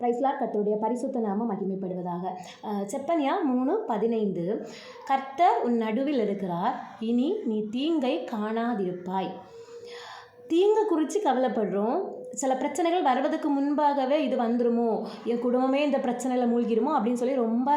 பிரைஸ்லார் கர்த்தருடைய பரிசுத்த நாம மகிமைப்படுவதாக. செப்பனியா மூணு பதினைந்து. கர்த்தர் உன் நடுவில் இருக்கிறார் இனி நீ தீங்கை காணாதிருப்பாய். தீங்கு குறித்து கவலைப்படுறோம். சில பிரச்சனைகள் வருவதற்கு முன்பாகவே இது வந்துருமோ? என் குடும்பமே இந்த பிரச்சனையில் மூழ்கிருமோ? அப்படின்னு சொல்லி ரொம்ப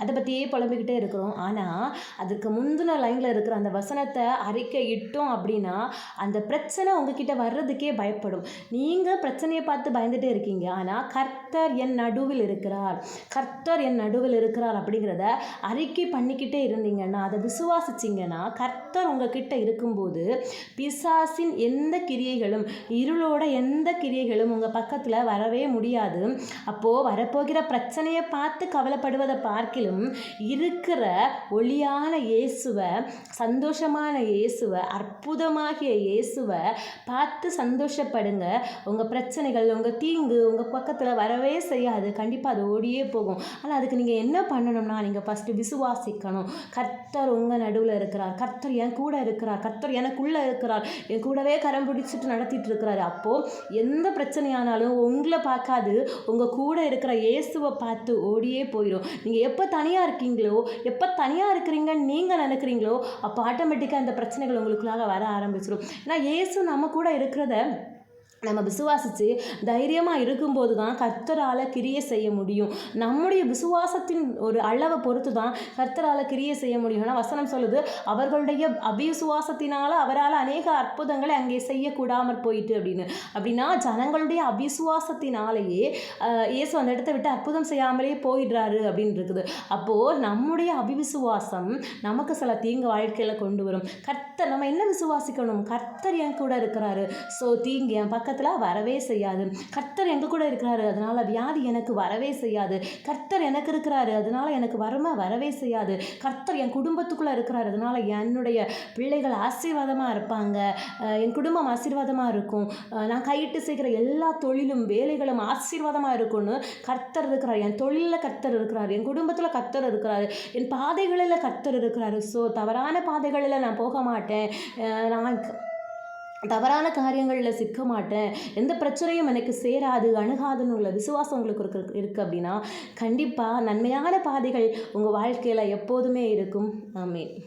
அதை பற்றியே புலம்பிக்கிட்டே இருக்கிறோம். ஆனால் அதுக்கு முந்தின லைனில் இருக்கிற அந்த வசனத்தை அறிக்கை இட்டோம் அப்படின்னா அந்த பிரச்சனை உங்ககிட்ட வர்றதுக்கே பயப்படும். நீங்கள் பிரச்சனையை பார்த்து பயந்துட்டே இருக்கீங்க. ஆனால் கர்த்தர் என் நடுவில் இருக்கிறார். கர்த்தர் என் நடுவில் இருக்கிறார் அப்படிங்கிறத அறிக்கை பண்ணிக்கிட்டே இருந்தீங்கன்னா அதை விசுவாசிச்சிங்கன்னா கர்த்தர் உங்ககிட்ட இருக்கும்போது பிசாசின் எந்த கிரியைகளும் இருளோட எந்த கிரியைகளும் உங்கள் பக்கத்தில் வரவே முடியாது. அப்போது வரப்போகிற பிரச்சனையை பார்த்து கவலைப்படுவதை பார்க்கிலும் இருக்கிற ஒளியான இயேசுவை சந்தோஷமான இயேசுவை அற்புதமாகிய இயேசுவை பார்த்து சந்தோஷப்படுங்க. உங்கள் பிரச்சனைகள் உங்கள் தீங்கு உங்கள் பக்கத்தில் வரவே செய்யாது. கண்டிப்பாக அது ஓடியே போகும். ஆனால் அதுக்கு நீங்கள் என்ன பண்ணணும்னா நீங்கள் ஃபஸ்ட்டு விசுவாசிக்கணும். கர்த்தர் உங்கள் நடுவில் இருக்கிறார். கர்த்தர் என் கூட இருக்கிறார். கர்த்தர் எனக்குள்ளே இருக்கிறார். என் கூடவே கரம் பிடிச்சிட்டு நடத்திட்டு இருக்கிறாரு. அப்போது எந்த பிரச்சனையானாலும் உங்களை பார்க்காது. உங்கள் கூட இருக்கிற இயேசுவை பார்த்து ஓடியே போயிடும் நீங்கள் எப்போ தனியாக இருக்கீங்களோ எப்போ தனியாக இருக்கிறீங்கன்னு நீங்கள் நினைக்கிறீங்களோ அப்போ ஆட்டோமேட்டிக்காக இந்த பிரச்சனைகள் உங்களுக்குள்ளாக வர ஆரம்பிச்சிடும் ஏன்னா இயேசு நம்ம கூட இருக்கிறத நம்ம விசுவாசித்து தைரியமாக இருக்கும்போது தான் கர்த்தரால் கிரியை செய்ய முடியும். நம்முடைய விசுவாசத்தின் ஒரு அளவை பொறுத்து தான் கர்த்தரால் கிரியை செய்ய முடியும். ஆனால் வசனம் சொல்லுது அவர்களுடைய அபிசுவாசத்தினால் அவரால் அநேக அற்புதங்களை அங்கே செய்யக்கூடாமற் போயிட்டு அப்படின்னு. அப்படின்னா ஜனங்களுடைய அபிசுவாசத்தினாலேயே இயேசு அந்த இடத்த விட்டு அற்புதம் செய்யாமலே போயிடுறாரு அப்படின்னு இருக்குது. அப்போது நம்முடைய அபிவிசுவாசம் நமக்கு சில தீங்கு வாழ்க்கையில் கொண்டு வரும். கர்த்தர் நம்ம என்ன விசுவாசிக்கணும்? கர்த்தர் என் கூட இருக்கிறாரு. ஸோ தீங்கு என் பக்கத்தில் வரவே செய்யாது. கர்த்தர் எங்கள் கூட இருக்கிறாரு? அதனால வியாதி எனக்கு வரவே செய்யாது. கர்த்தர் எனக்கு இருக்கிறாரு. அதனால எனக்கு வறுமை வரவே செய்யாது. கர்த்தர் என் குடும்பத்துக்குள்ளே இருக்கிறாரு. அதனால் என்னுடைய பிள்ளைகள் ஆசீர்வாதமாக இருப்பாங்க. என் குடும்பம் ஆசீர்வாதமாக இருக்கும். நான் கையிட்டு செய்கிற எல்லா தொழிலும் வேலைகளும் ஆசீர்வாதமாக இருக்கும்னு கர்த்தர் இருக்கிறார். என் தொழிலில் கர்த்தர் இருக்கிறார். என் குடும்பத்தில் கர்த்தர் இருக்கிறார். என் பாதைகளில் கர்த்தர் இருக்கிறாரு. ஸோ தவறான பாதைகளில் நான் போக மாட்டேன். நான் தவறான காரியங்களில் சிக்க மாட்டேன். எந்த பிரச்சனையும் எனக்கு சேராது. அணுகாதுன்னு உள்ள விசுவாசம் உங்களுக்கு இருக்கு இருக்குது அப்படின்னா கண்டிப்பாக நன்மையான பாதைகள் உங்கள் வாழ்க்கையில் எப்போதுமே இருக்கும். ஆமென்.